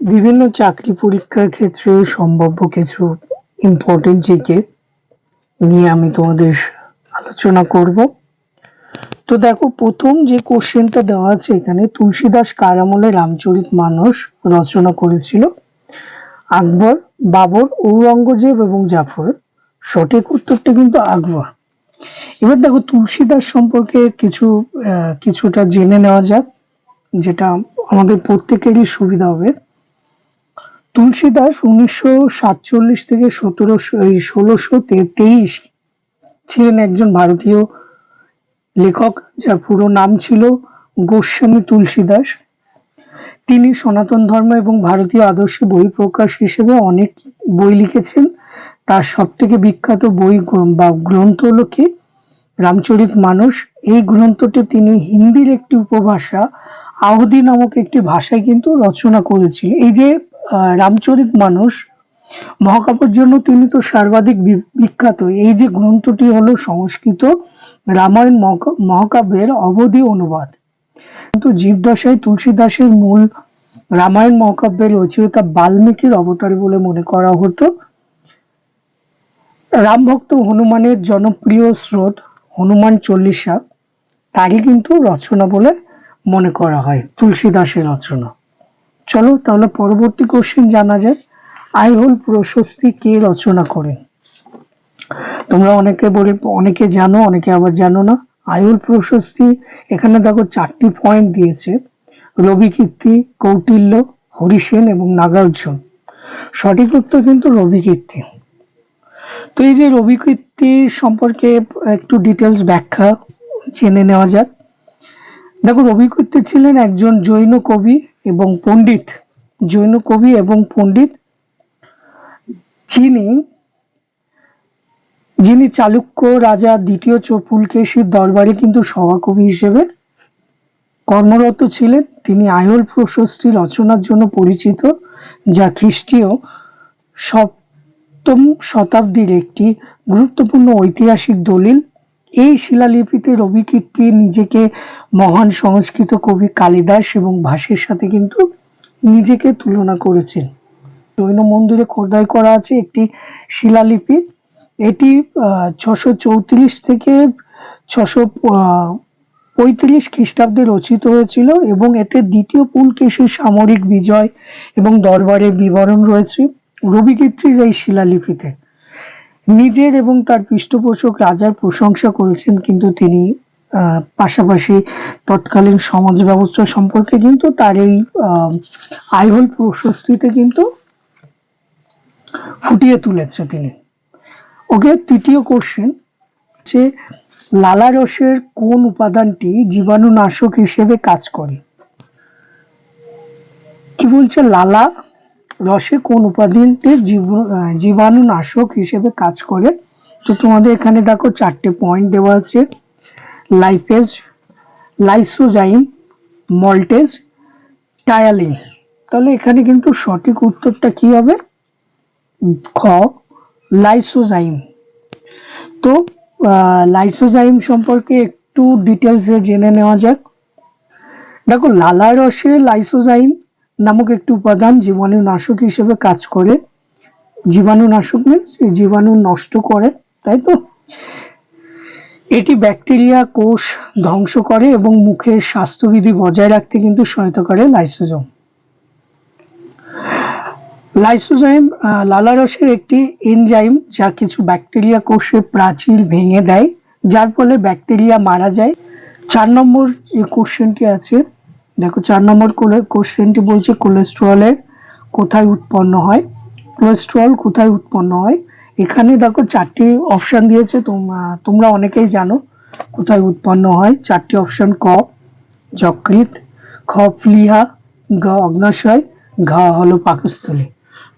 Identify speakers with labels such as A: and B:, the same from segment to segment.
A: বিভিন্ন চাকরি পরীক্ষার ক্ষেত্রে সম্ভাব্য কিছু ইম্পর্টেন্ট জিকে নিয়ে আমি তোমাদের আলোচনা করব। তো দেখো, প্রথম যে কোশ্চেনটা দেওয়া আছে এখানে, তুলসীদাস কার আমলে রামচরিত মানস রচনা করেছিল। আকবর, বাবর, ঔরঙ্গজেব এবং জাফর। সঠিক উত্তরটা কিন্তু আকবর। এবার দেখো, তুলসীদাস সম্পর্কে কিছু কিছুটা জেনে নেওয়া যাক, যেটা আমাদের প্রত্যেকেরই সুবিধা হবে। তুলসীদাস উনিশশো সাতচল্লিশ থেকে সতেরোশো ষোলোশো তেইশ ছিলেন একজন ভারতীয় লেখক, যার পুরো নাম ছিল গোস্বামী তুলসীদাস। তিনি সনাতন ধর্ম এবং ভারতীয় আদর্শ বই প্রকাশ হিসেবে অনেক বই লিখেছেন। তার সব থেকে বিখ্যাত বই বা গ্রন্থ হলো কি? রামচরিত মানস এই গ্রন্থটি তিনি হিন্দির একটি উপভাষা, আহুদি নামক একটি ভাষায় কিন্তু রচনা করেছিলেন। এই যে রামচরিত মানুষ। মহাকাব্যের জন্য তিনি তো সর্বাধিক বিখ্যাত। এই যে গ্রন্থটি হলো সংস্কৃত রামায়ণ মহাকা- মহাকাব্যের অবধি অনুবাদ। কিন্তু জীবদশায় তুলসীদাসের মূল রামায়ণ মহাকাব্যের রচয়িতা বাল্মীকির অবতার বলে মনে করা হতো। রাম ভক্ত হনুমানের জনপ্রিয় স্রোত হনুমান চল্লিশা তারই কিন্তু রচনা বলে মনে করা হয়, তুলসীদাসের রচনা। চলো তাহলে পরবর্তী কোশ্চেন জানা যায় আইহোল প্রশস্তি কে রচনা করেন তোমরা অনেকে বলে, অনেকে জানো, অনেকে আবার জানো না। আইহোল প্রশস্তি এখানে দেখো চারটি পয়েন্ট দিয়েছে। রবি কীর্তি, কৌটিল্য হরিসেন এবং নাগার্জুন। সঠিক উত্তর কিন্তু রবি কীর্তি। তো এই যে রবি কীর্তি সম্পর্কে একটু ডিটেলস ব্যাখ্যা জেনে নেওয়া যাক। দেখো রবি কীর্তি ছিলেন একজন জৈন কবি এবং পণ্ডিত জৈন কবি এবং পণ্ডিত যিনি যিনি চালুক্য রাজা দ্বিতীয় পুলকেশীর দরবারে কিন্তু সভাকবি হিসেবে কর্মরত ছিলেন। তিনি আয়ল প্রশস্তি রচনার জন্য পরিচিত, যা খ্রিস্টীয় সপ্তম শতাব্দীর একটি গুরুত্বপূর্ণ ঐতিহাসিক দলিল। এই শিলালিপিতে রবি কীর্তি নিজেকে মহান সংস্কৃত কবি কালিদাস এবং ভাষের সাথে কিন্তু নিজেকে তুলনা করেছেন। জৈন মন্দিরে খোদাই করা আছে একটি শিলালিপি। এটি ছশো চৌত্রিশ থেকে ছশো পঁয়ত্রিশ খ্রিস্টাব্দে রচিত হয়েছিল এবং এতে দ্বিতীয় পুলকেশীর সামরিক বিজয় এবং দরবারের বিবরণ রয়েছে। রবিকীর্তির এই শিলালিপিতে। নিজের এবং তার পৃষ্ঠপোষক রাজার প্রশংসা করেছেন, কিন্তু তিনি পাশাপাশি তৎকালীন সমাজ ব্যবস্থা সম্পর্কে কিন্তু তার এই আইহোল প্রশস্তিতে কিন্তু ফুটিয়ে তুলেছে তিনি। ওকে তৃতীয় কোশ্চেন যে লালা রসের কোন উপাদানটি জীবাণুনাশক হিসেবে কাজ করে? কি বলছে? লালা রসে কোন উপাদানটি জীবাণুনাশক হিসেবে কাজ করে। তো তোমাদের এখানে দেখো চারটে পয়েন্ট দেওয়া আছে। লাইপেজ লাইসোজাইম মল্টেজ টায়ালিন তাহলে এখানে কিন্তু সঠিক উত্তরটা কি হবে? খ লাইসোজাইম তো লাইসোজাইম সম্পর্কে একটু ডিটেলসে জেনে নেওয়া যাক। দেখো লালা রসে লাইসোজাইম নামক একটি উপাদান জীবাণুনাশক হিসেবে কাজ করে। জীবাণুনাশক মিনস জীবাণু নষ্ট করে তাই তো? এটি ব্যাকটেরিয়া কোষ ধ্বংস করে এবং মুখের স্বাস্থ্যবিধি বজায় রাখতে কিন্তু সহায়তা করে লাইসোজোম। লাইসোজাইম আহ, লালারসের একটি এনজাইম যা কিছু ব্যাকটেরিয়া কোষে প্রাচীর ভেঙে দেয় যার ফলে ব্যাকটেরিয়া মারা যায়। চার নম্বর যে কোশ্চেনটি আছে দেখো চার নম্বর কোশ্চেনটি বলছে কোলেস্ট্রলের কোথায় উৎপন্ন হয়? কোলেস্ট্রল কোথায় উৎপন্ন হয়? এখানে দেখো চারটি অপশন দিয়েছে তোমরা- অনেকেই জানো কোথায় উৎপন্ন হয়। চারটি অপশন ক যকৃত খ প্লিহা গ, অগ্নাশয়, ঘা হলো পাকস্থলী।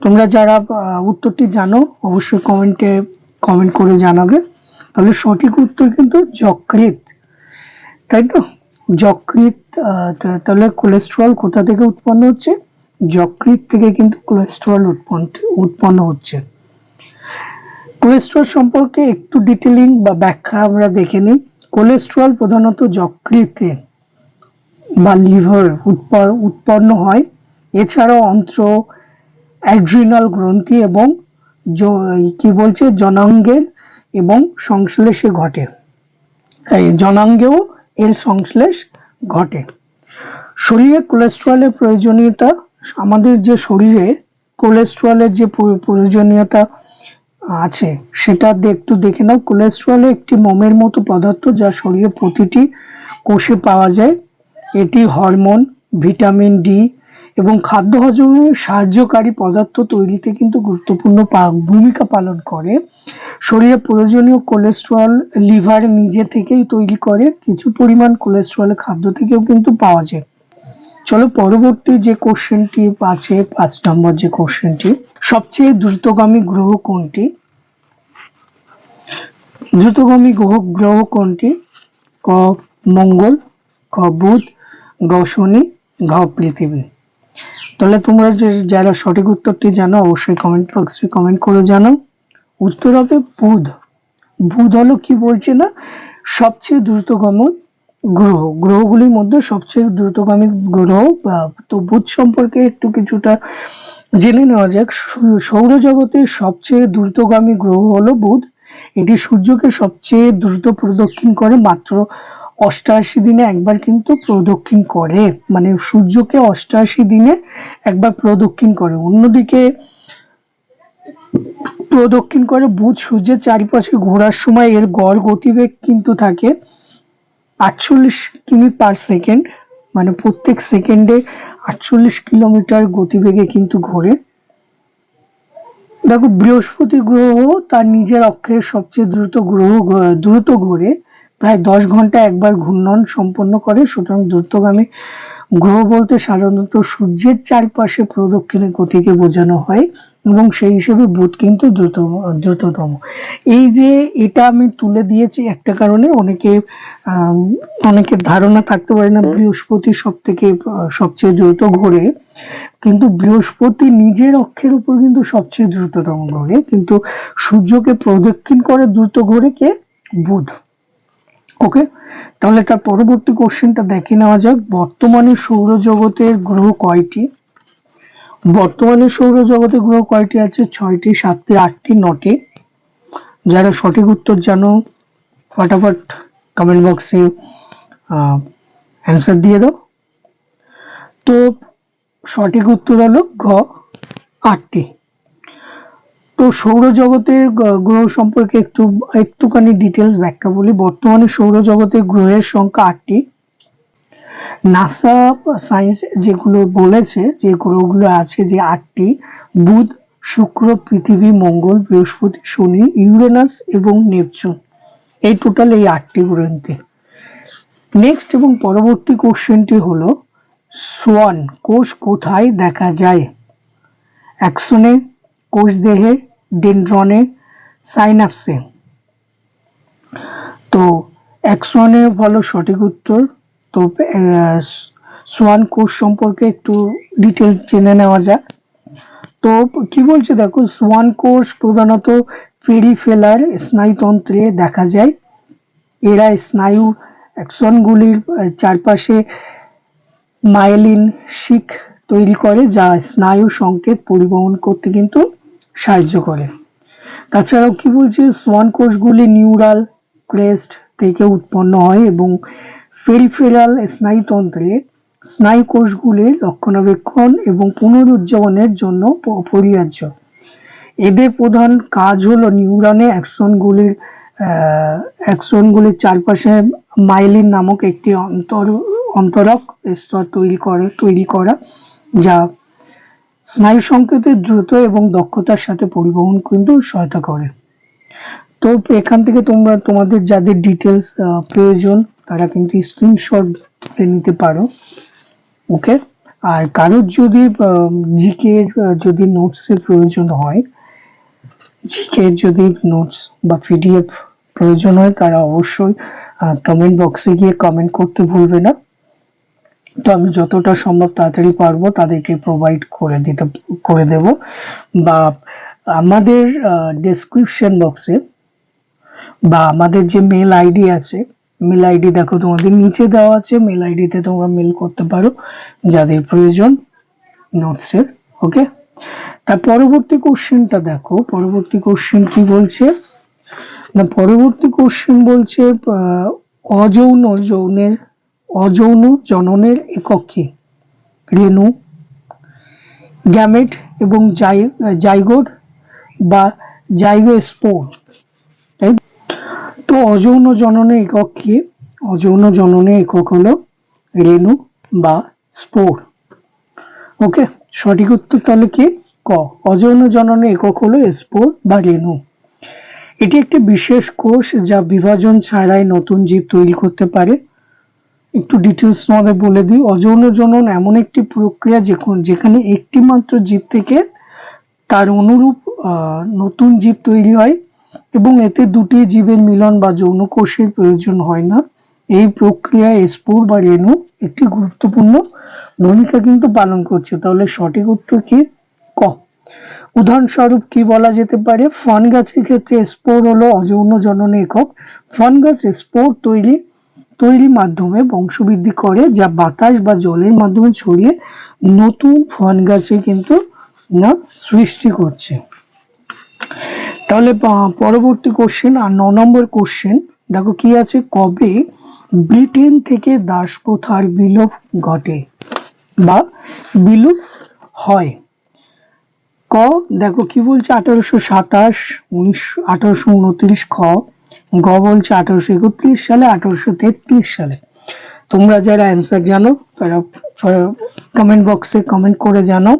A: তোমরা যারা উত্তরটি জানো অবশ্যই কমেন্টে কমেন্ট করে জানাবে। তাহলে সঠিক উত্তর কিন্তু যকৃত তাই তো? যকৃত তাহলে কোলেস্ট্রল কোথা থেকে উৎপন্ন হচ্ছে? যকৃত থেকে কিন্তু কোলেস্ট্রল উৎপন্ন উৎপন্ন হচ্ছে। কোলেস্ট্রল সম্পর্কে একটু ডিটেলিং বা ব্যাখ্যা আমরা দেখে নিই। কোলেস্ট্রল প্রধানত যকৃতে বা লিভার উৎপন্ন হয়। এছাড়াও অন্ত্র অ্যাড্রিনাল গ্রন্থি এবং কি বলছে? জনাঙ্গের এবং সংশ্লেষে ঘটে। জনাঙ্গেও এর সংশ্লেষ ঘটে। শরীরে কোলেস্ট্রলের প্রয়োজনীয়তা, আমাদের যে শরীরে কোলেস্ট্রলের যে প্রয়োজনীয়তা আছে, সেটা একটু দেখে নাও। কোলেস্ট্রল একটি মোমের মতো পদার্থ যা শরীরে প্রতিটি কোষে পাওয়া যায়। এটি হরমোন, ভিটামিন ডি এবং খাদ্য হজমে সাহায্যকারী পদার্থ তৈরিতে কিন্তু গুরুত্বপূর্ণ ভূমিকা পালন করে। শরীরে প্রয়োজনীয় কোলেস্ট্রল লিভার নিজে থেকেই তৈরি করে, কিছু পরিমাণ কোলেস্ট্রল খাদ্য থেকেও কিন্তু পাওয়া যায়। চলো পরবর্তী যে কোশ্চেনটি আছে, পাঁচ নম্বর যে কোশ্চেনটি সবচেয়ে দ্রুতগামী গ্রহ কোনটি? দ্রুতগামী গ্রহ গ্রহ কোনটি? ক, মঙ্গল, ক, বুধ, গ, শনি, ঘ, পৃথিবী। তাহলে তোমরা যে যারা সঠিক উত্তরটি জানো, অবশ্যই কমেন্ট বক্সে কমেন্ট করে জানাও উত্তর হবে বুধ। বুধ হলো কি বলছে না? সবচেয়ে দ্রুতগম গ্রহ। গ্রহগুলির মধ্যে সবচেয়ে দ্রুতগামী গ্রহ তো বুধ সম্পর্কে একটু কিছুটা জেনে নেওয়া যাক। সৌরজগতের সবচেয়ে দ্রুতগামী গ্রহ হলো বুধ। এটি সূর্যকে সবচেয়ে দ্রুত প্রদক্ষিণ করে মাত্র অষ্টআশি দিনে একবার কিন্তু প্রদক্ষিণ করে। মানে সূর্যকে অষ্টআশি দিনে একবার প্রদক্ষিণ করে। অন্যদিকে প্রদক্ষিণ করে বুধ সূর্যের চারিপাশে ঘোরার সময় এর গড় গতিবেগ কিন্তু থাকে আটচল্লিশ কিমি পার সেকেন্ড। মানে প্রত্যেক সেকেন্ডে আটচল্লিশ কিলোমিটার গতিবেগে কিন্তু ঘোরে। দেখো, বৃহস্পতি গ্রহ তার নিজের অক্ষের সবচেয়ে দ্রুত গ্রহ, দ্রুত ঘোরে। প্রায় দশ ঘণ্টা একবার ঘূর্ণন সম্পন্ন করে সুতরাং দ্রুতগামী গ্রহ বলতে সাধারণত সূর্যের চারপাশে প্রদক্ষিণের গতিকে বোঝানো হয় এবং সেই হিসেবে বুধ কিন্তু দ্রুত দ্রুততম। এই যে এটা আমি তুলে দিয়েছি একটা কারণে অনেকে আম, অনেকের ধারণা থাকতে পারে না বৃহস্পতি সব থেকে সবচেয়ে দ্রুত ঘোরে কিন্তু বৃহস্পতি নিজের অক্ষের উপর কিন্তু সবচেয়ে দ্রুততম ঘোরে কিন্তু সূর্যকে প্রদক্ষিণ করে দ্রুত ঘোরে কে? বুধ। ওকে তাহলে তার পরবর্তী কোশ্চেনটা দেখে নেওয়া যাক। বর্তমানে সৌরজগতের গ্রহ কয়টি? বর্তমানে সৌরজগতের গ্রহ কয়টি আছে? ছয়টি, সাতটি, আটটি, নটি। যারা সঠিক উত্তর জানো, ফটাফট কমেন্ট বক্সে অ্যান্সার দিয়ে দাও। তো সঠিক উত্তর হলো ঘ, আটটি। তো সৌরজগতের গ্রহ সম্পর্কে একটু, একটুখানি ডিটেলস ব্যাখ্যা বলি। বর্তমানে সৌরজগতের গ্রহের সংখ্যা আটটি। নাসা সায়েন্স যেগুলো বলেছে, যে গ্রহগুলো আছে যে আটটি, বুধ, শুক্র, পৃথিবী, মঙ্গল, বৃহস্পতি, শনি, ইউরেনাস এবং নেপচুন। এই টোটাল এই আটটি গ্রন্থে নেক্সট এবং পরবর্তী কোশ্চেনটি হলো সোয়ান কোষ কোথায় দেখা যায়? অ্যাকশনে কোষ দেহে ডেনড্রনে সাইনাপসে তো অ্যাক্সনে হলো সঠিক উত্তর তো সোয়ান কোষ সম্পর্কে একটু ডিটেলস জেনে নেওয়া যাক। তো কি বলছে দেখো সোয়ান কোষ প্রধানত পেরিফেলার স্নায়ুতন্ত্রে দেখা যায়। এরা স্নায়ু অ্যাকশনগুলির আহ, চারপাশে মায়েলিন শিক তৈরি করে যা স্নায়ু সংকেত পরিবহন করতে কিন্তু সাহায্য করে। তাছাড়াও কি বলছে? সোয়ান কোষগুলি নিউরাল ক্রেস্ট থেকে উৎপন্ন হয় এবং পেরিফেরাল স্নায়ুতন্ত্রে স্নায়ু কোষগুলির রক্ষণাবেক্ষণ এবং পুনরুজ্জীবনের জন্য অপরিহার্য এদের প্রধান কাজ হলো নিউরনে অ্যাকশনগুলির অ্যাকশনগুলির চারপাশে মাইলিন নামক একটি অন্তর, অন্তরক স্তর তৈরি করে, তৈরি করা, যা স্নায়ু সংকেতের দ্রুত এবং দক্ষতার সাথে পরিবহন কিন্তু সহায়তা করে। তো এখান থেকে তোমরা, তোমাদের যাদের ডিটেলস প্রয়োজন, তারা কিন্তু স্ক্রিনশট নিতে পারো। ওকে আর কারোর যদি জিকে যদি নোটসের প্রয়োজন হয় জিকে যদি নোটস বা পিডিএফ প্রয়োজন হয়, তারা অবশ্যই কমেন্ট বক্সে গিয়ে কমেন্ট করতে ভুলবে না। তো আমি যতটা সম্ভব তাড়াতাড়ি পারব তাদেরকে প্রোভাইড করে দিতে, করে দেব। বা আমাদের ডেসক্রিপশন বক্সে বা আমাদের যে মেল আইডি আছে মেল আইডি দেখো তোমাদের নিচে দেওয়া আছে মেল আইডিতে তোমরা মেল করতে পারো যাদের প্রয়োজন নোটসের ওকে তার পরবর্তী কোশ্চেনটা দেখো, পরবর্তী কোশ্চেন কি বলছে? না, পরবর্তী কোশ্চেন বলছে অযৌন যৌনের অযৌন জননের একক, রেণু, গ্যামেট এবং জাই জাইগোট বা জাইগোস্পোর তাই তো অযৌন জননের একক, অযৌন জননের একক হলো রেণু বা স্পোর। ওকে, সঠিক উত্তর তাহলে কি? ক, অযৌন জননের একক হলো স্পোর বা রেণু। এটি একটি বিশেষ কোষ যা বিভাজন ছাড়াই নতুন জীব তৈরি করতে পারে। একটু ডিটেলস তোমাদের বলে দিই। অযৌন জনন এমন একটি প্রক্রিয়া যেখানে একটি মাত্র জীব থেকে তার অনুরূপ নতুন জীব তৈরি হয় এবং এতে দুটি জীবের মিলন বা যৌন কোষের প্রয়োজন হয় না। এই প্রক্রিয়ায় স্পোর বা রেণু একটি গুরুত্বপূর্ণ ভূমিকা কিন্তু পালন করছে। তাহলে সঠিক উত্তর কি? ক। উদাহরণস্বরূপ কি বলা যেতে পারে? ফন গাছের ক্ষেত্রে স্পোর হলো অযৌন জনন একক। ফন গাছ স্পোর তৈরি তৈরি মাধ্যমে বংশবৃদ্ধি করে, যা বাতাস বা জলের মাধ্যমে ছড়িয়ে নতুন ফন গাছে কিন্তু না সৃষ্টি করছে। তাহলে পরবর্তী কোশ্চেন আর ন নম্বর কোশ্চেন দেখো কি আছে? কবে ব্রিটেন থেকে দাসপ্রথার বিলোপ ঘটে বা বিলুপ হয়? ক, দেখো কি বলছে? আঠারোশো সাতাশ উনিশশো আঠারোশো উনত্রিশ, খ। গ বলছে আঠারোশো একত্রিশ সালে, আঠারোশো তেত্রিশ সালে। তোমরা যারা অ্যান্সার জানো, তারা কমেন্ট বক্সে কমেন্ট করে জানাও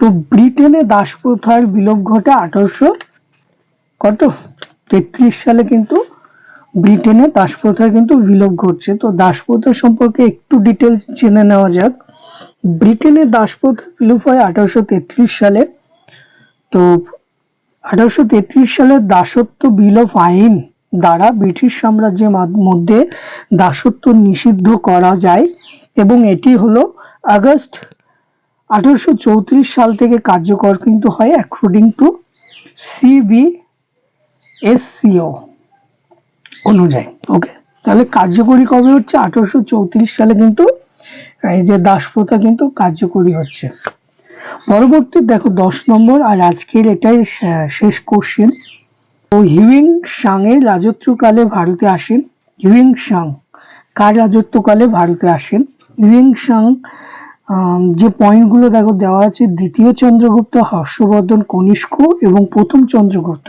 A: তো ব্রিটেনে দাসপ্রথার বিলোপ ঘটে আঠারোশো কত? তেত্রিশ সালে কিন্তু ব্রিটেনে দাসপ্রথার কিন্তু বিলোপ ঘটছে। তো দাসপ্রথা সম্পর্কে একটু ডিটেলস জেনে নেওয়া যাক। ব্রিটেনে দাসপ্রথা বিলোপ হয় আঠারোশো তেত্রিশ সালে। তো আঠারোশো তেত্রিশ সালে দাসত্ব বিলোপ আইন দ্বারা ব্রিটিশ সাম্রাজ্যের মধ্যে দাসত্ব নিষিদ্ধ করা যায় এবং এটি হলো আগস্ট আঠারোশো চৌত্রিশ সাল থেকে কার্যকর কিন্তু হয় অ্যাকর্ডিং টু সিবি এসসিও অনুযায়ী। ওকে তাহলে কার্যকরী কবে হচ্ছে? আঠারোশো চৌত্রিশ সালে কিন্তু এই যে দাসপ্রথা কিন্তু কার্যকরী হচ্ছে। পরবর্তী দেখো, দশ নম্বর, আর আজকের এটাই শেষ কোশ্চেন তো হিউইং সাং এর রাজত্বকালে ভারতে আসেন। হিউইং সাং কার রাজত্বকালে ভারতে আসেন? হিউইং সাং যে পয়েন্টগুলো দেখো, দেওয়া আছে, দ্বিতীয় চন্দ্রগুপ্ত, হর্ষবর্ধন, কনিষ্ক এবং প্রথম চন্দ্রগুপ্ত।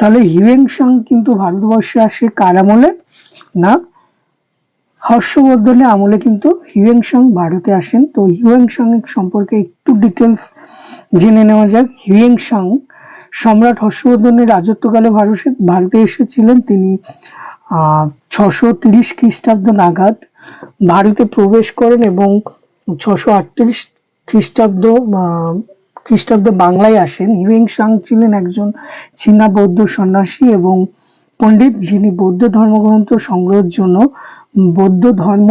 A: তাহলে হিউয়েং সাং কিন্তু ভারতবর্ষে আসে কার আমলে? না হর্ষবর্ধনের আমলে কিন্তু হিউয়েং সাং ভারতে আসেন। তো হিউয়েং সাং সম্পর্কে একটু ডিটেলস জেনে নেওয়া যাক। হিউয়েং সাং সম্রাট হর্ষবর্ধনের রাজত্বকালে ভারতে ভারতে এসেছিলেন। তিনি ছশো তিরিশ খ্রিস্টাব্দ নাগাদ ভারতে প্রবেশ করেন এবং ছশো আটত্রিশ খ্রিস্টাব্দ খ্রিস্টাব্দে বাংলায় আসেন। হিউয়েং সাং ছিলেন একজন চীনা বৌদ্ধ সন্ন্যাসী এবং পণ্ডিত যিনি বৌদ্ধ ধর্মগ্রন্থ সংগ্রহের জন্য বৌদ্ধ ধর্ম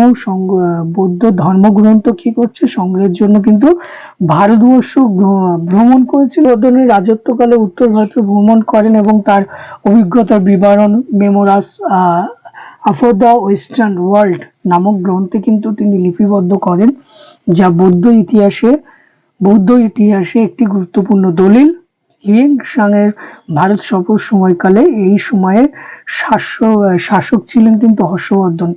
A: বৌদ্ধ ধর্মগ্রন্থ কি করছে? সংগ্রহের জন্য কিন্তু ভারতবর্ষ ভ্রমণ করেছিল। বর্ধনের রাজত্বকালে উত্তর ভারত ভ্রমণ করেন এবং তার অভিজ্ঞতার বিবরণ memoirs of the western world নামক গ্রন্থে কিন্তু তিনি লিপিবদ্ধ করেন, যা বৌদ্ধ ইতিহাসে বৌদ্ধ ইতিহাসে একটি গুরুত্বপূর্ণ দলিল। হিয়েং সাংয়ের ভারত সফর সময়কালে এই সময়ে শাসক শাসক ছিলেন কিন্তু হর্ষবর্ধন।